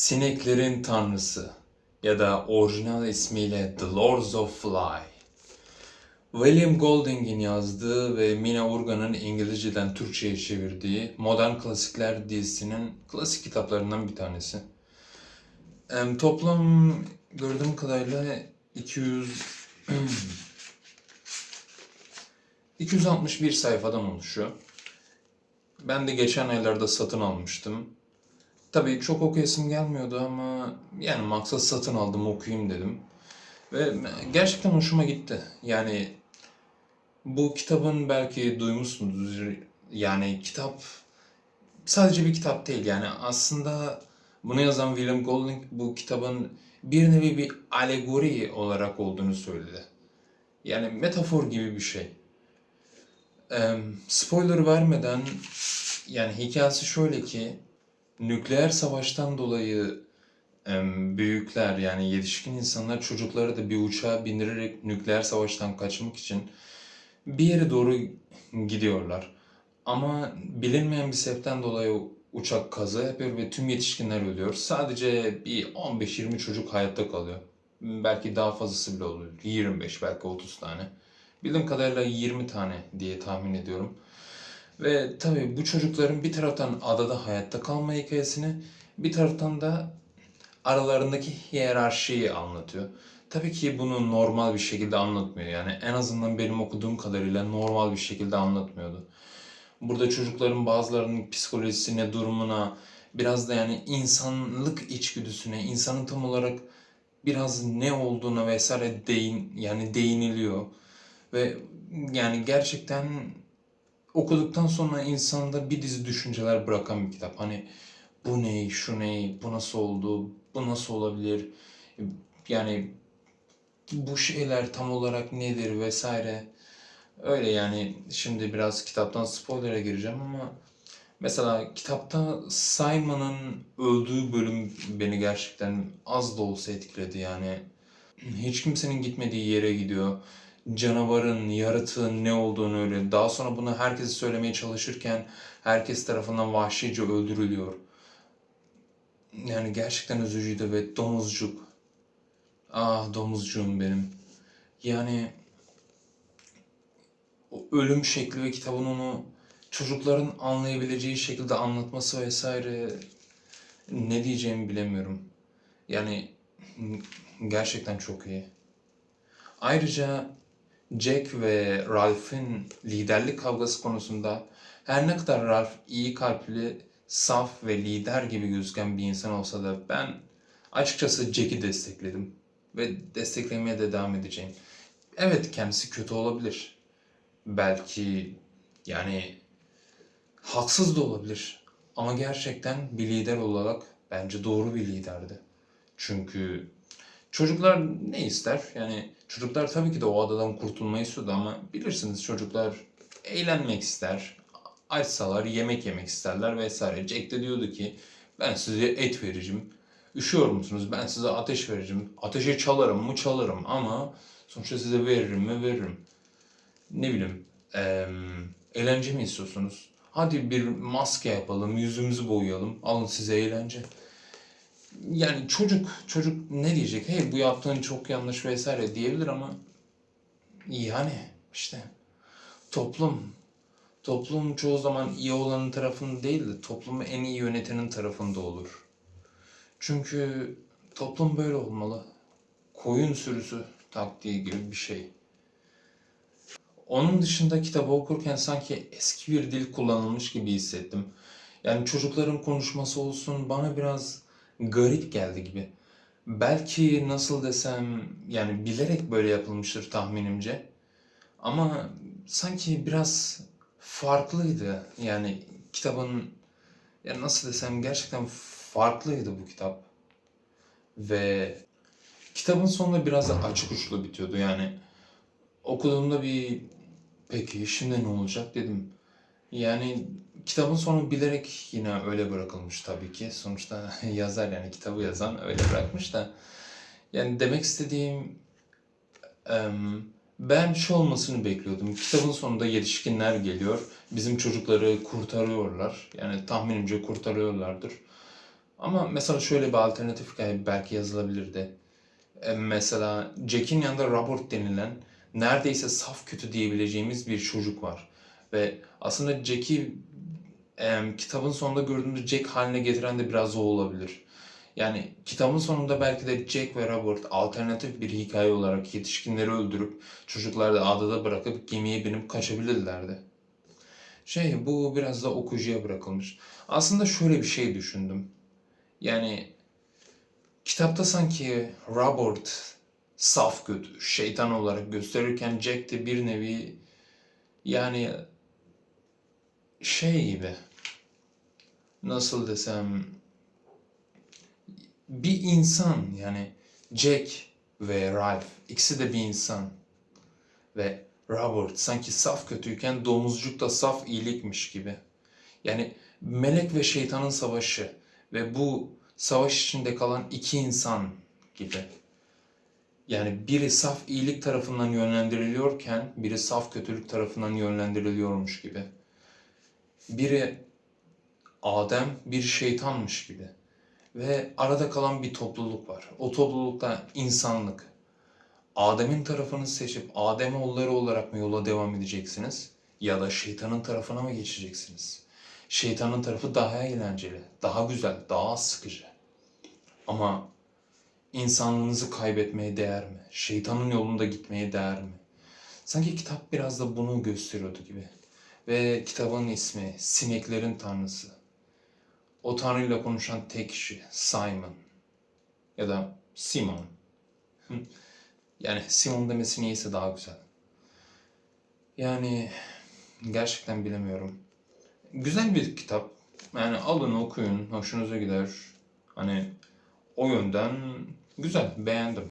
Sineklerin Tanrısı ya da orijinal ismiyle The Lords of Fly. William Golding'in yazdığı ve Mina Urgan'ın İngilizceden Türkçe'ye çevirdiği Modern Klasikler dizisinin klasik kitaplarından bir tanesi. Em, toplam gördüğüm kadarıyla 200 261 sayfadan oluşuyor. Ben de geçen aylarda satın almıştım. Tabii çok okuyasım gelmiyordu ama yani maksat satın aldım okuyayım dedim. Ve gerçekten hoşuma gitti. Yani bu kitabın belki duymuşsunuzdur. Yani kitap sadece bir kitap değil. Yani aslında bunu yazan William Golding bu kitabın bir nevi bir alegori olarak olduğunu söyledi. Yani metafor gibi bir şey. Spoiler vermeden yani hikayesi şöyle ki nükleer savaştan dolayı büyükler yani yetişkin insanlar çocukları da bir uçağa bindirerek nükleer savaştan kaçmak için bir yere doğru gidiyorlar. Ama bilinmeyen bir sebepten dolayı uçak kaza yapıyor ve tüm yetişkinler ölüyor. Sadece bir 15-20 çocuk hayatta kalıyor. Belki daha fazlası bile oluyor. 25 belki 30 tane. Bildiğim kadarıyla 20 tane diye tahmin ediyorum. Ve tabii bu çocukların bir taraftan adada hayatta kalma hikayesini, bir taraftan da aralarındaki hiyerarşiyi anlatıyor. Tabii ki bunu normal bir şekilde anlatmıyor. Yani en azından benim okuduğum kadarıyla normal bir şekilde anlatmıyordu. Burada çocukların bazılarının psikolojisine, durumuna, biraz da yani insanlık içgüdüsüne, insanın tam olarak biraz ne olduğuna vesaire değin yani değiniliyor. Ve yani gerçekten okuduktan sonra insanda bir dizi düşünceler bırakan bir kitap. Hani bu ne, şu ne, bu nasıl oldu, bu nasıl olabilir? Yani bu şeyler tam olarak nedir vesaire. Öyle yani şimdi biraz kitaptan spoiler'a gireceğim ama mesela kitapta Simon'ın öldüğü bölüm beni gerçekten az da olsa etkiledi yani. Hiç kimsenin gitmediği yere gidiyor. Canavarın, yaratığın ne olduğunu öyle. Daha sonra bunu herkese söylemeye çalışırken herkes tarafından vahşice öldürülüyor. Yani gerçekten üzücüydü ve domuzcuk. Ah domuzcuğum benim. Yani o ölüm şekli ve kitabın onu çocukların anlayabileceği şekilde anlatması vesaire ne diyeceğimi bilemiyorum. Yani gerçekten çok iyi. Ayrıca Jack ve Ralph'in liderlik kavgası konusunda her ne kadar Ralph iyi kalpli, saf ve lider gibi gözüken bir insan olsa da ben açıkçası Jack'i destekledim ve desteklemeye de devam edeceğim. Evet kendisi kötü olabilir. Belki yani haksız da olabilir. Ama gerçekten bir lider olarak bence doğru bir liderdi. Çünkü çocuklar ne ister? Yani çocuklar tabii ki de o adadan kurtulmayı istiyordu ama bilirsiniz çocuklar eğlenmek ister. Açsalar yemek yemek isterler vesaire. Jack de diyordu ki ben size et vereceğim. Üşüyor musunuz? Ben size ateş vereceğim. Ateşe çalarım mı çalarım ama sonuçta size veririm mi veririm. Ne bileyim eee eğlence mi istiyorsunuz? Hadi bir maske yapalım, yüzümüzü boyayalım. Alın size eğlence. Yani çocuk, çocuk ne diyecek? Hey bu yaptığın çok yanlış vesaire diyebilir ama yani işte toplum toplum çoğu zaman iyi olanın tarafında değil de toplumu en iyi yönetenin tarafında olur. Çünkü toplum böyle olmalı. Koyun sürüsü taktiği gibi bir şey. Onun dışında kitabı okurken sanki eski bir dil kullanılmış gibi hissettim. Yani çocukların konuşması olsun bana biraz garip geldi gibi. Belki nasıl desem yani bilerek böyle yapılmıştır tahminimce. Ama sanki biraz farklıydı. Yani kitabın ya nasıl desem gerçekten farklıydı bu kitap. Ve kitabın sonunda biraz da açık uçlu bitiyordu. Yani okuduğumda bir peki şimdi ne olacak dedim. Yani kitabın sonu bilerek yine öyle bırakılmış tabii ki. Sonuçta yazar yani kitabı yazan öyle bırakmış da. Yani demek istediğim ben şu olmasını bekliyordum. Kitabın sonunda yetişkinler geliyor. Bizim çocukları kurtarıyorlar. Yani tahminimce kurtarıyorlardır. Ama mesela şöyle bir alternatif hikaye belki yazılabilirdi. Mesela Jack'in yanında Robert denilen neredeyse saf kötü diyebileceğimiz bir çocuk var. Ve aslında Jack'i em, kitabın sonunda gördüğümüz Jack haline getiren de biraz o olabilir. Yani kitabın sonunda belki de Jack ve Robert alternatif bir hikaye olarak yetişkinleri öldürüp çocukları da adada bırakıp gemiye binip kaçabilirlerdi. Şey bu biraz da okuyucuya bırakılmış. Aslında şöyle bir şey düşündüm. Yani kitapta sanki Robert saf kötü, şeytan olarak gösterirken Jack de bir nevi yani şey gibi nasıl desem bir insan yani Jack ve Ralph ikisi de bir insan ve Robert sanki saf kötüyken domuzcuk da saf iyilikmiş gibi. Yani melek ve şeytanın savaşı ve bu savaş içinde kalan iki insan gibi. Yani biri saf iyilik tarafından yönlendiriliyorken biri saf kötülük tarafından yönlendiriliyormuş gibi. Biri Adem, bir şeytanmış gibi. Ve arada kalan bir topluluk var. O toplulukta insanlık. Adem'in tarafını seçip Adem oğulları olarak mı yola devam edeceksiniz? Ya da şeytanın tarafına mı geçeceksiniz? Şeytanın tarafı daha eğlenceli, daha güzel, daha sıkıcı. Ama insanlığınızı kaybetmeye değer mi? Şeytanın yolunda gitmeye değer mi? Sanki kitap biraz da bunu gösteriyordu gibi. Ve kitabın ismi Sineklerin Tanrısı. O tanrıyla konuşan tek kişi Simon. Ya da Simon. Yani Simon demesi niyeyse daha güzel. Yani gerçekten bilemiyorum. Güzel bir kitap. Yani alın okuyun. Hoşunuza gider. Hani o yönden güzel. Beğendim.